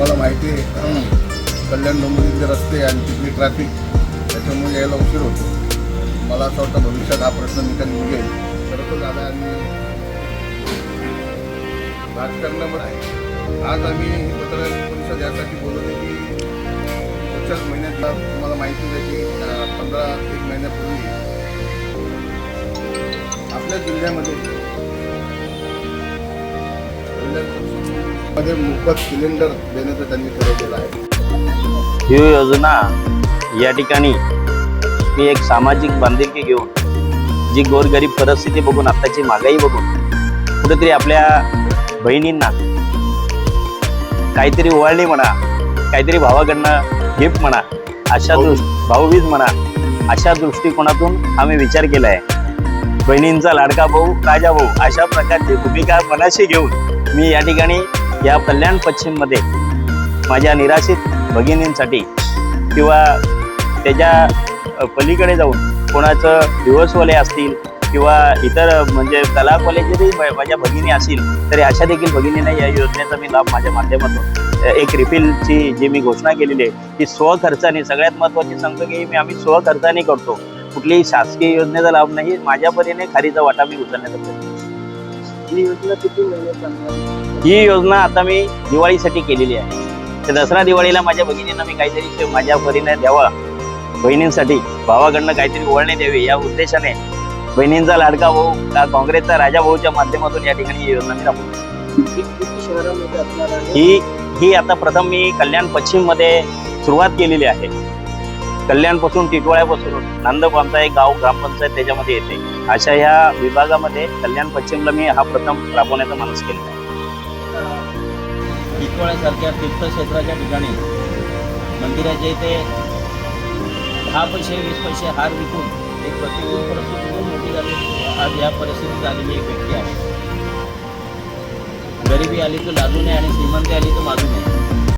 तुम्हाला माहिती आहे. कल्याण डोंबरीचे रस्ते आणि तिथली ट्रॅफिक त्याच्यामुळे यायला उशीर होतो. मला असं वाटतं भविष्यात हा प्रश्न निकाल निघेल. तर तो झाला आणि राजकारणामध्ये आहे. आज आम्ही पत्रकार परिषद यासाठी बोलवली की पुढच्याच महिन्यात तुम्हाला माहिती आहे की पंधरा एक महिन्यापूर्वी आपल्या जिल्ह्यामध्ये कल्याण मध्ये मोफत सिलेंडर देण्याचं त्यांनी ठरवलेलं आहे. ही योजना या ठिकाणी ही एक सामाजिक बांधिलकी घेऊन जी गोरगरीब परिस्थिती बघून आत्ताची महागाई बघून कुठेतरी आपल्या बहिणींना काहीतरी ओवाळणी म्हणा काहीतरी भावाकडनं गिफ्ट म्हणा अशा दृष्ट भाऊबीज म्हणा अशा दृष्टिकोनातून आम्ही विचार केला आहे बहिणींचा लाडका भाऊ राजा भाऊ अशा प्रकारची भूमिका मनाशी घेऊन मी या ठिकाणी या कल्याण पश्चिममध्ये माझ्या निराशित भगिनींसाठी किंवा त्याच्या पलीकडे जाऊन कोणाचं दिवसवाले असतील किंवा इतर म्हणजे कलाकवाले जरी माझ्या भगिनी असतील तरी अशा देखील भगिनींना या योजनेचा मी लाभ माझ्या माध्यमातून एक रिफिलची जी मी घोषणा केलेली आहे ती स्वखर्चाने सगळ्यात महत्त्वाची सांगतो की मी आम्ही स्वखर्चाने करतो. कुठलीही शासकीय योजनेचा लाभ नाही माझ्या परीने खारीचा वाटा मी उचलण्याचा प्रयत्न ही योजना किती महिने चालणार ही योजना आता मी दिवाळीसाठी केलेली आहे. तर दसरा दिवाळीला माझ्या भगिनींना मी काहीतरी माझ्या परीने द्यावा. बहिणींसाठी भावाकडनं काहीतरी ओळणी द्यावी या उद्देशाने बहिणींचा लाडका भाऊ का काँग्रेसचा राजा भाऊच्या माध्यमातून या ठिकाणी ही योजना मी राबवतो ही ही ही आता प्रथम मी कल्याण पश्चिममध्ये सुरुवात केलेली आहे. कल्याणपासून टिटवाळ्यापासून नांदपामचा एक गाव ग्रामपंचायत त्याच्यामध्ये येते. अशा ह्या विभागामध्ये कल्याण पश्चिमला मी हा प्रथम राबवण्याचा मानस केला. आहे टिटवाळ्यासारख्या तीर्थक्षेत्राच्या ठिकाणी मंदिराच्या इथे दहा पैसे वीस पैसे हार विकून एक प्रतिकूल परिस्थिती खूप मोठी झाली. आज या परिस्थितीत आलेली एक व्यक्ती आहे. गरिबी आली तर लाजू नये आणि श्रीमंती आली तर माजू नये.